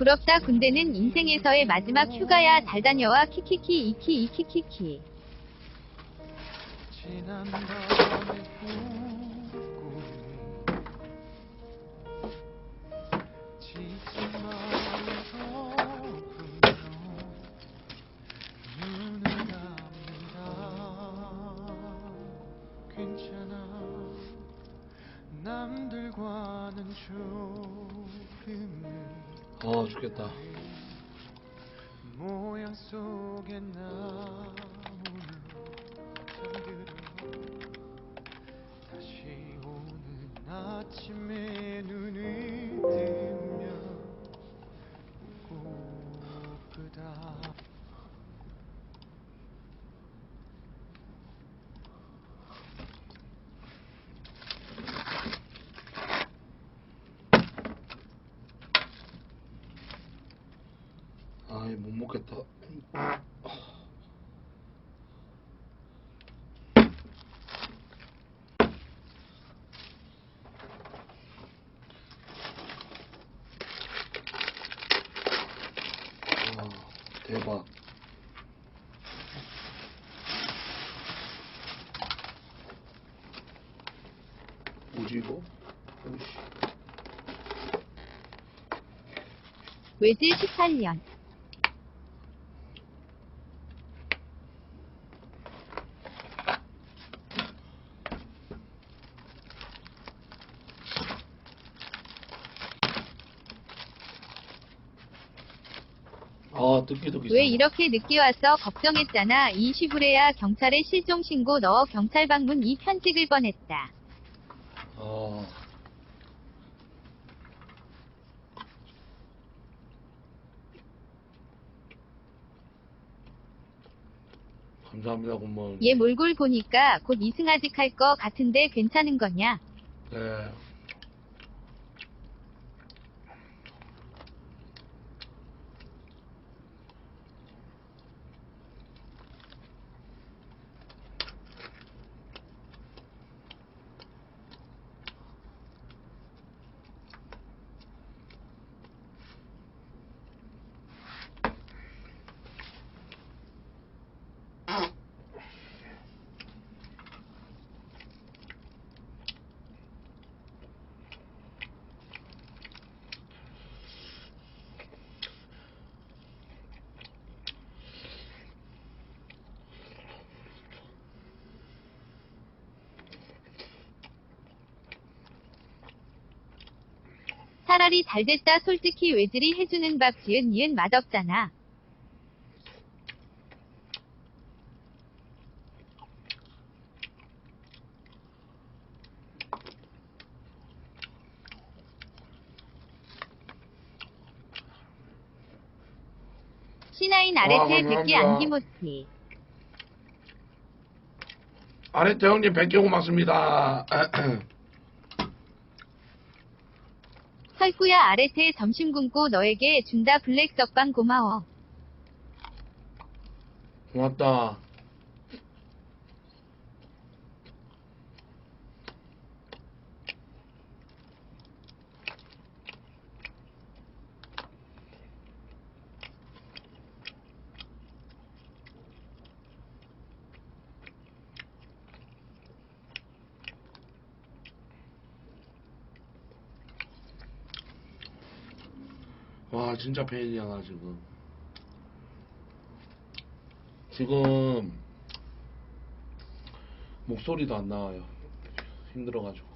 부럽다 군대는 인생에서의 마지막 휴가야. 잘 다녀와. 키키키 이키 이키키키. 남들과는 조금은 아 죽겠다. 모양 속에 나 뭐지 이거? 오씨. 외질 18년. 아 뜯기도 왜 이렇게 늦게 왔어 걱정했잖아. 이 시부레야 경찰에 실종 신고 넣어 경찰 방문 이편 찍을 뻔했다 아 감사합니다 공무원 얘 몰골 보니까 곧 이승 아직 할 거 같은데 괜찮은 거냐? 네 차라리 잘 됐다 솔직히 외질이 해주는 밥 지은 이은 맛없잖아. C9 아래테. 100개 안기모티 아레트 형님 100개 고맙습니다 설구야 아래테 점심 굶고 너에게 준다 블랙 석방 고마워. 고맙다 와 진짜 팬이야 나 지금. 지금 목소리도 안 나와요. 힘들어가지고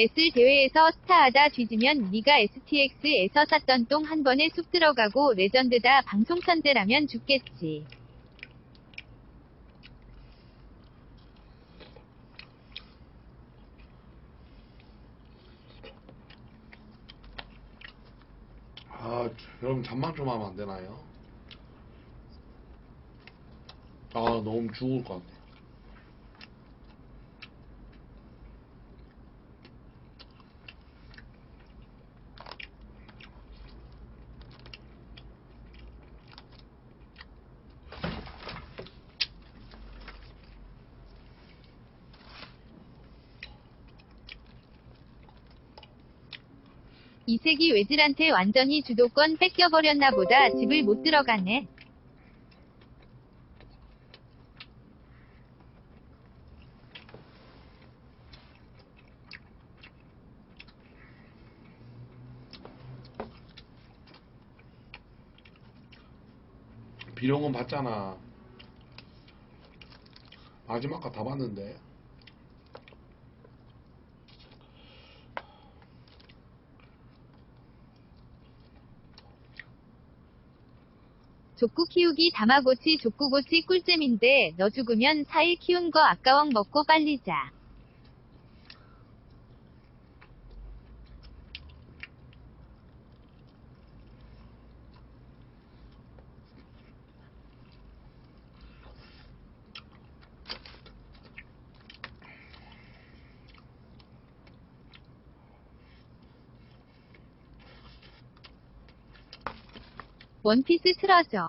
S 대회에서 스타하다 뒤지면 네가 STX에서 샀던 똥 한 번에 쑥 들어가고 레전드다 방송 천재라면 죽겠지. 아 여러분 잠만 좀 하면 안 되나요? 아 너무 죽을 것 같아 이색이 외질한테 완전히 주도권 뺏겨버렸나 보다 집을 못 들어가네. 비룡은 봤잖아. 마지막 거 다 봤는데. 족구 키우기 다마고치 족구고치 꿀잼인데 너 죽으면 4일 키운 거 아까워 먹고 빨리 자. 원피스 틀어줘.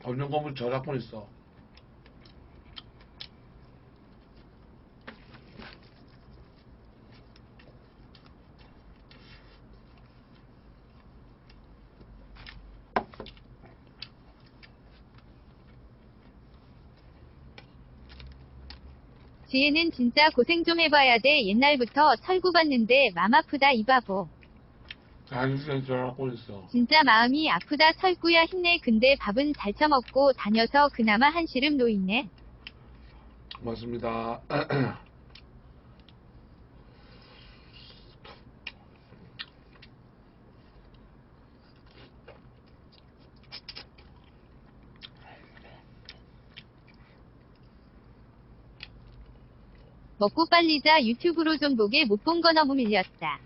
검정 건물 저작권 있어. 지혜는 진짜 고생 좀 해봐야 돼. 옛날부터 철구 봤는데 맘 아프다 이 바보. 자격증 저작권 있어. 진짜 마음이 아프다 철구야 힘내. 근데 밥은 잘 처먹고 다녀서 그나마 한시름 놓이네. 맞습니다. 먹고 빨리 자 유튜브로 좀 보게 못본거 너무 밀렸다.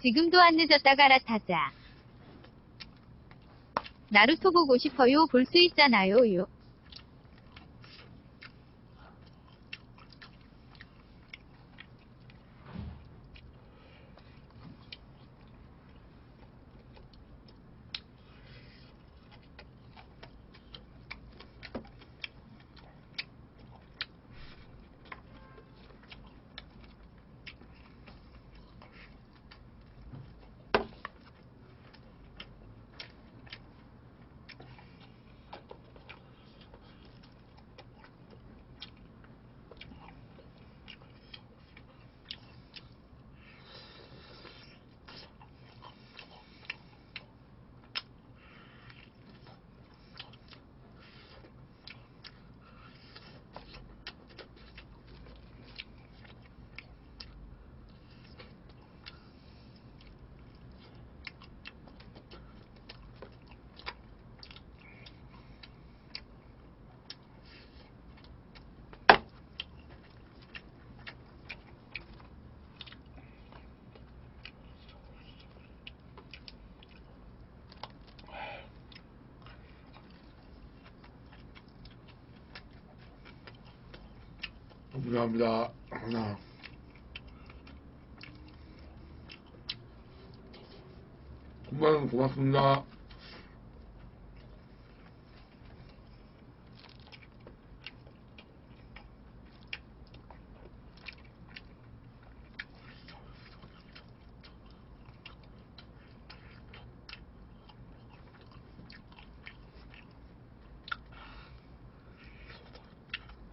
지금도 안 늦었다 갈아타자. 나루토 보고 싶어요. 볼 수 있잖아요. 요. 감사합니다. 고만 고맙습니다.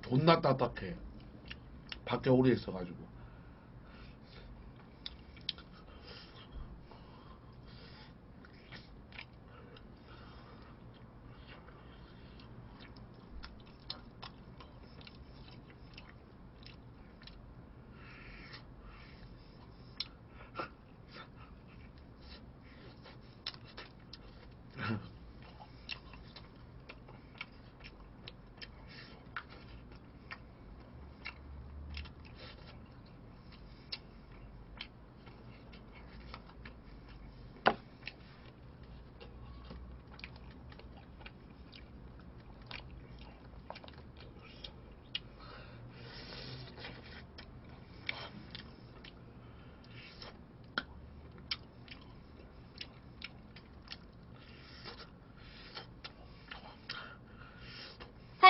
존나 따뜻해. 밖에 오래 있어가지고.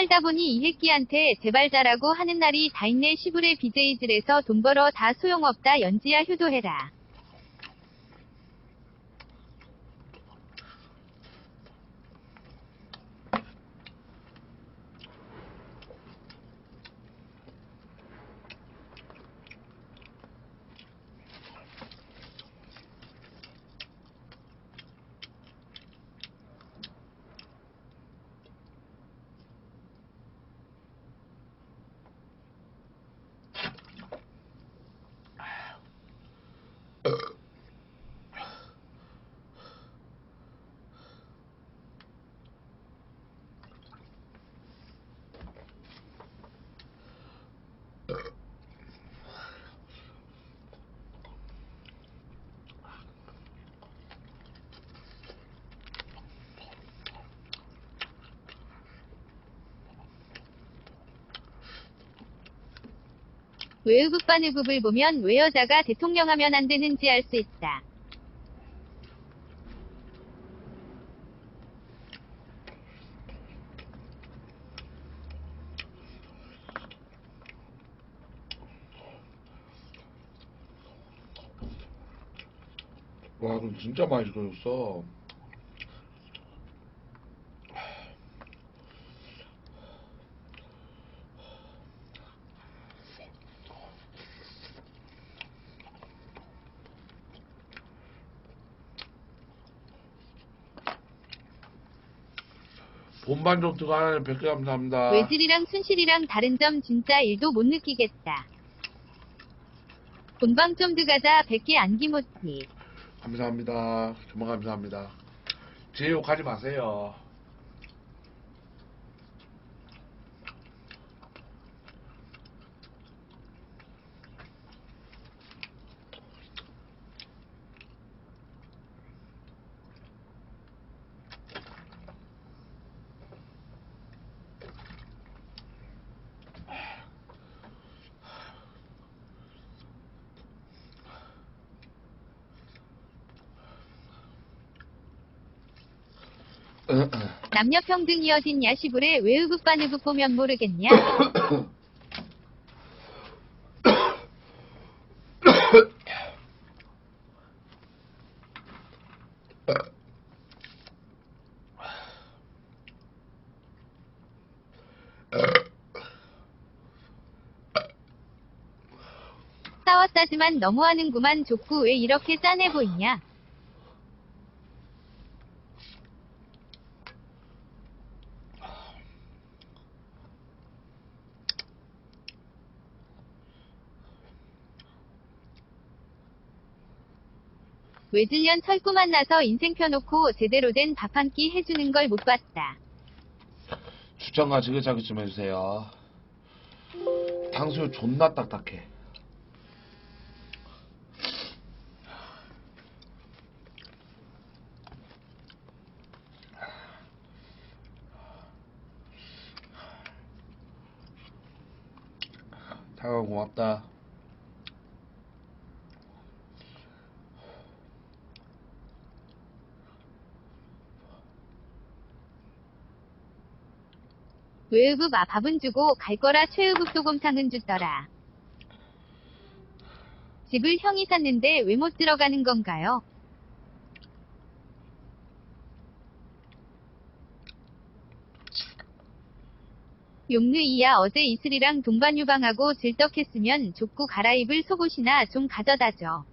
살다 보니 이 새끼한테 제발 자라고 하는 날이 다 있네 시불의 BJ들에서 돈 벌어 다 소용없다 연지야 효도해라. 외의국 반의국을 보면 왜 여자가 대통령하면 안 되는지 알 수 있다. 와, 그럼 진짜 많이 끓였어. 좀 들어가는 100개 감사합니다. 외질이랑 순실이랑 다른 점 진짜 일도 못 느끼겠다. 본방 좀 들어가자 100개 안기모티. 감사합니다. 정말 감사합니다. 제 욕하지 마세요. 남녀 평등이 어딨냐 시불에 외의국 반의국 보면 모르겠냐? 싸웠다지만 너무하는구만 족구 왜 이렇게 짠해 보이냐? 외질년 철구 만나서 인생 펴놓고 제대로 된 밥 한 끼 해주는 걸 못 봤다. 추천과 지그자그 좀 해주세요. 탕수육 존나 딱딱해. 사과 고맙다. 외의국 아 밥은 주고 갈 거라 최의국 소곰탕은 주더라. 집을 형이 샀는데 왜 못 들어가는 건가요? 용누이야 어제 이슬이랑 동반 유방하고 질떡했으면 족구 갈아입을 속옷이나 좀 가져다줘.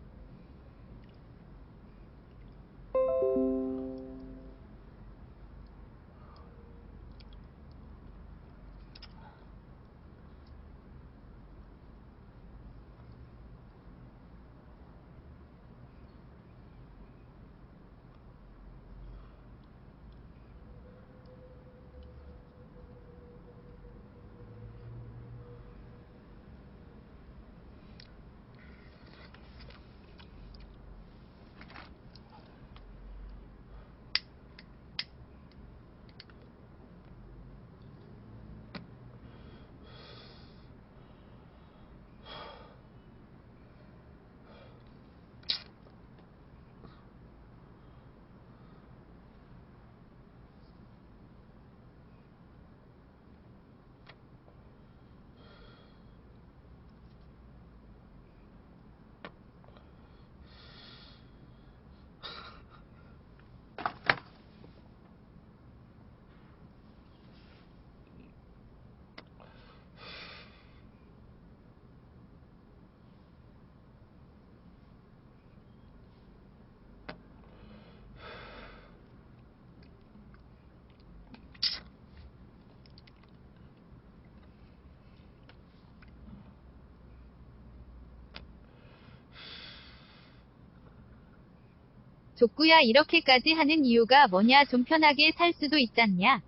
족구야 이렇게까지 하는 이유가 뭐냐 좀 편하게 살 수도 있잖냐.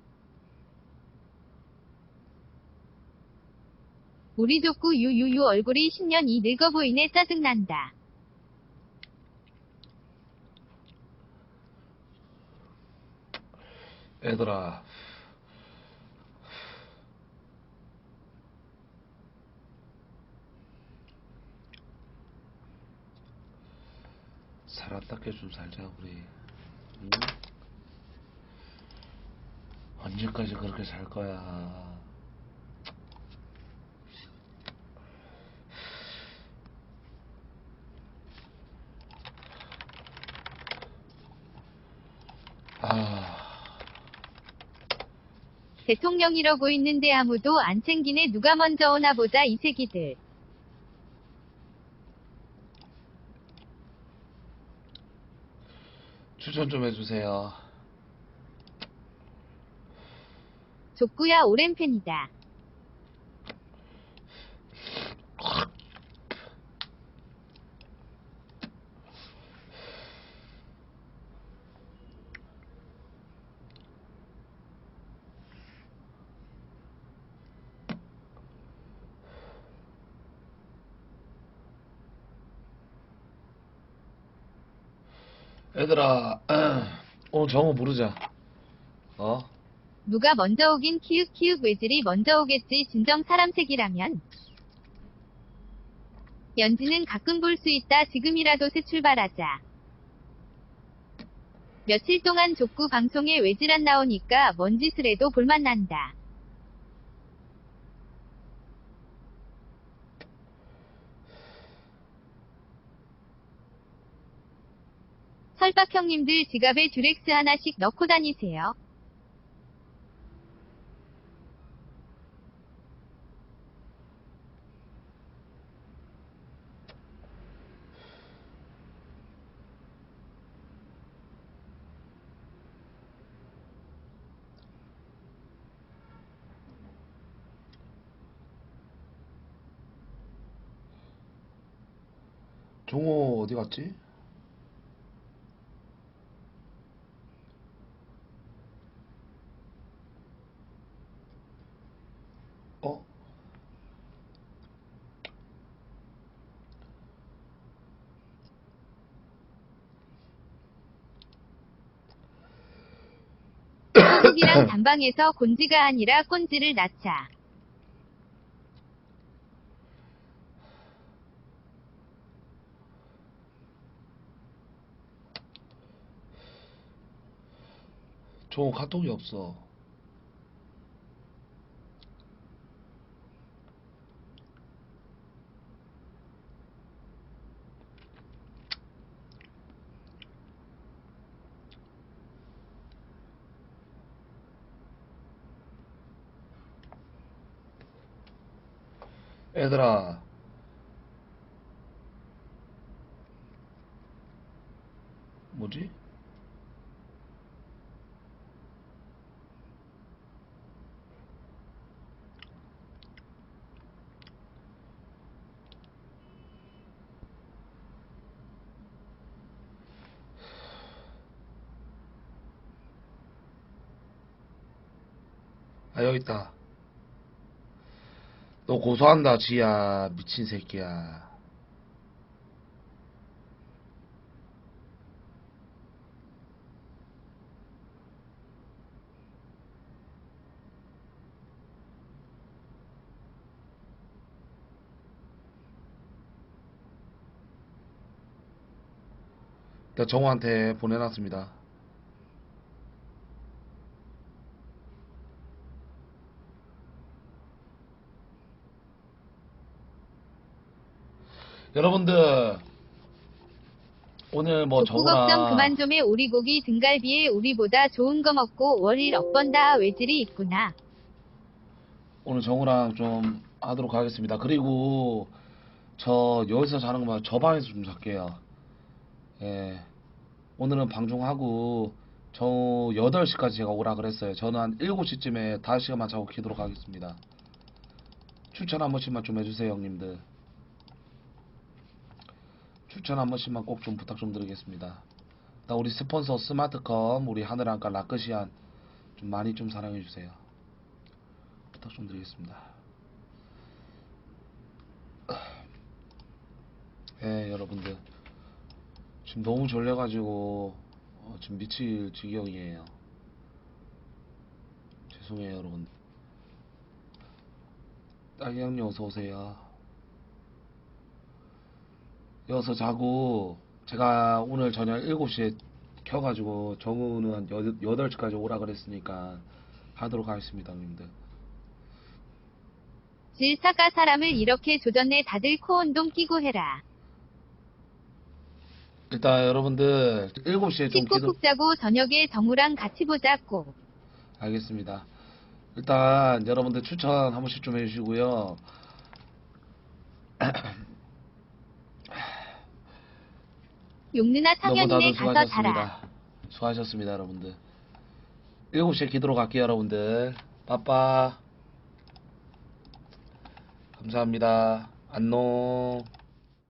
우리 족구 유유유 얼굴이 10년이 늙어 보이네 짜증난다. 얘들아. 살았다 좀 살자 우리. 응? 언제까지 그렇게 살 거야? 아. 대통령 이러고 있는데 아무도 안 챙기네 누가 먼저 오나 보자 이 새끼들. 추천 좀 해주세요. 족구야 오랜 팬이다. 얘들아, 오늘 정우 부르자. 어? 누가 먼저 오긴 키읔 키읔 외질이 먼저 오겠지 진정 사람 색이라면. 연지는 가끔 볼 수 있다 지금이라도 새 출발하자. 며칠 동안 족구 방송에 외질 안 나오니까 뭔 짓을 해도 볼만 난다. 설박 형님들 지갑에 듀렉스 하나씩 넣고 다니세요. 종호 어디 갔지? 어? 소국이랑 단방에서 곤지가 아니라 꼰지를 낳자. 종호 카톡이 없어. 얘들아 뭐지? 아 여기 있다 너 고소한다 지야. 미친 새끼야. 내가 정우한테 보내놨습니다 여러분들 오늘 뭐 정우랑 걱정 그만 좀해 우리 고기 등갈비에 우리보다 좋은 거 먹고 월일 억번다 외질이 있구나. 오늘 정우랑 좀 하도록 하겠습니다. 그리고 저 여기서 자는 거만 저 방에서 좀 잘게요. 예. 오늘은 방송하고 저 8시까지 제가 오라 그랬어요. 저는 한 7시쯤에 5시간만 자고 키도록 하겠습니다. 추천 한 번씩만 좀 해주세요, 형님들. 추천 한 번씩만 꼭 좀 부탁 좀 드리겠습니다. 나 우리 스폰서 스마트컴 우리 하늘안과 라크시안 좀 많이 좀 사랑해 주세요. 부탁 좀 드리겠습니다. 예, 여러분들 지금 너무 졸려가지고 어, 지금 미칠 지경이에요. 죄송해요, 여러분. 딸기 형님 어서 오세요. 여기서 자고 제가 오늘 저녁 7시에 켜가지고 정우는 한 8시까지 오라 그랬으니까 하도록 하겠습니다, 형님들. 질사가 사람을 이렇게 조졌네 다들 코온동 끼고 해라. 일단 여러분들 7시에 좀 씻고 기도 푹 자고 저녁에 정우랑 같이 보자고. 알겠습니다. 일단 여러분들 추천 한 번씩 좀 해주시고요. 용누나 너무 상현이네 다들 가서 자라. 수고하셨습니다. 수고하셨습니다, 여러분들. 7시에 기도로 갈게요, 여러분들. 빠빠. 감사합니다. 안녕.